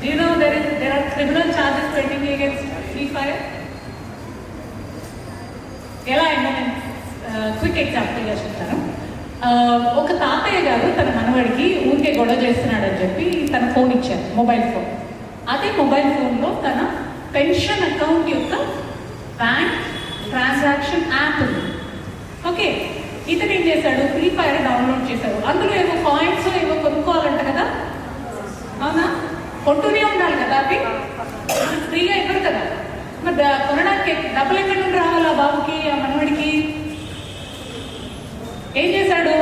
Do you know there is there are criminal charges pending against Free Fire? ఎలా అయినా నేను quick ఎగ్జాంపుల్గా చెప్తాను. ఒక తాతయ్య గారు తన మనవడికి ఊరికే గొడవ చేస్తున్నాడని చెప్పి తన ఫోన్ ఇచ్చారు మొబైల్ ఫోన్ అదే మొబైల్ ఫోన్లో తన పెన్షన్ అకౌంట్ యొక్క బ్యాంక్ ట్రాన్సాక్షన్ యాప్ ఉంది. ఓకే ఇతను ఏం చేశాడు? ఫ్రీ ఫైర్ డౌన్లోడ్ చేశాడు. అందులో ఏవో కాయిన్స్ ఏవో కొనుక్కోవాలంట కదా? అవునా? కొంటూనే ఉండాలి కదా అవి? ఫ్రీగా ఇవ్వరు కదా. మరి కొనడానికి డబ్బులు ఎక్కడి నుండి రావాలి ఆ బాబుకి ఆ మనవడికి? ఏం చేశాడు?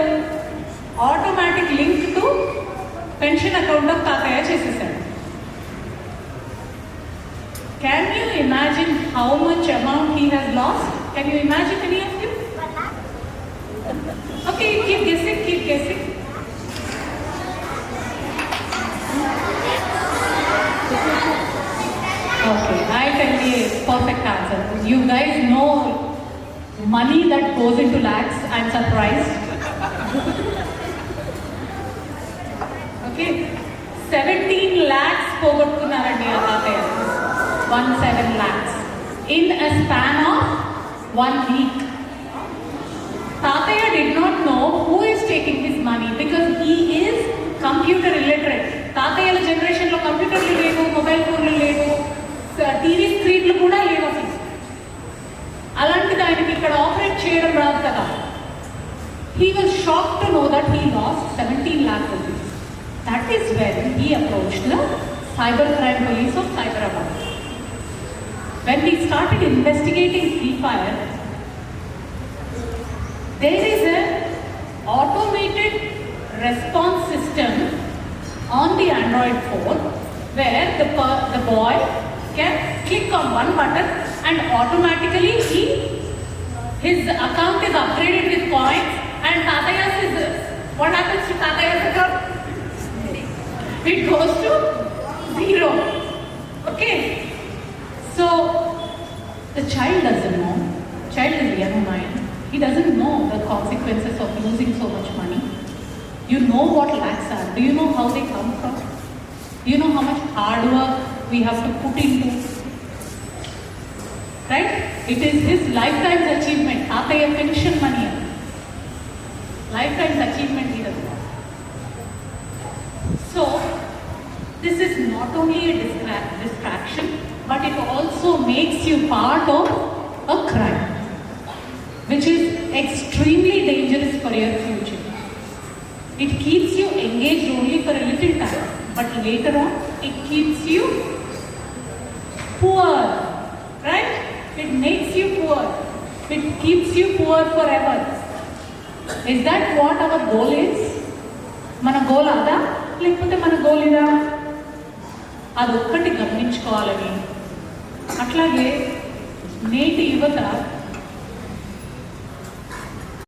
Automatic link to pension account of తాతయ్య చేసేసాడు can you imagine how much amount he has lost can you imagine any of you okay keep guessing keep guessing I tell you a perfect answer. You guys know money that goes into lakhs. I'm surprised. okay, 17 lakhs పోగొట్టుకున్నారండి ఆ తాతయ్య one seven lakhs in a span of one week. తాతయ్య did not know who is taking this money because he is computer illiterate. తాతయ్యల జనరేషన్లో కంప్యూటర్లు లేవు mobile ఫోన్లు లేవు TV స్క్రీన్లు కూడా లేవు అసలు అలాంటిది ఆయనకి ఇక్కడ ఆపరేట్ చేయడం రాదు కదా he was shock to know that he lost seventeen lakh rupees that is when he approach the cyber crime police of Cyberabad when he started investigating free fire there is a automated response system on the android phone where the per- the boy can click on one button and automatically he his account is upgraded with coins and tataya's is what happens to tataya's account it goes to zero okay so the child doesn't know. Child is young mind. He doesn't know the consequences of losing so much money. You know what lakhs are. Do you know how they come from? Do you know how much hard work we have to put into? Right? It is his lifetime's achievement. Tataya pension money. Lifetime's achievement he does not. So, this is not only a distra- distraction, but it also makes you part of a crime, which is extremely dangerous for your future. It keeps you engaged only for a little time, but later on, it keeps you poor, right? It makes you poor. It keeps you poor forever. Is that what our goal is? మన goal అదా లేకపోతే మన goal ఇదా అది ఒక్కటి గమనించుకోవాలని అట్లాగే నేటి యువత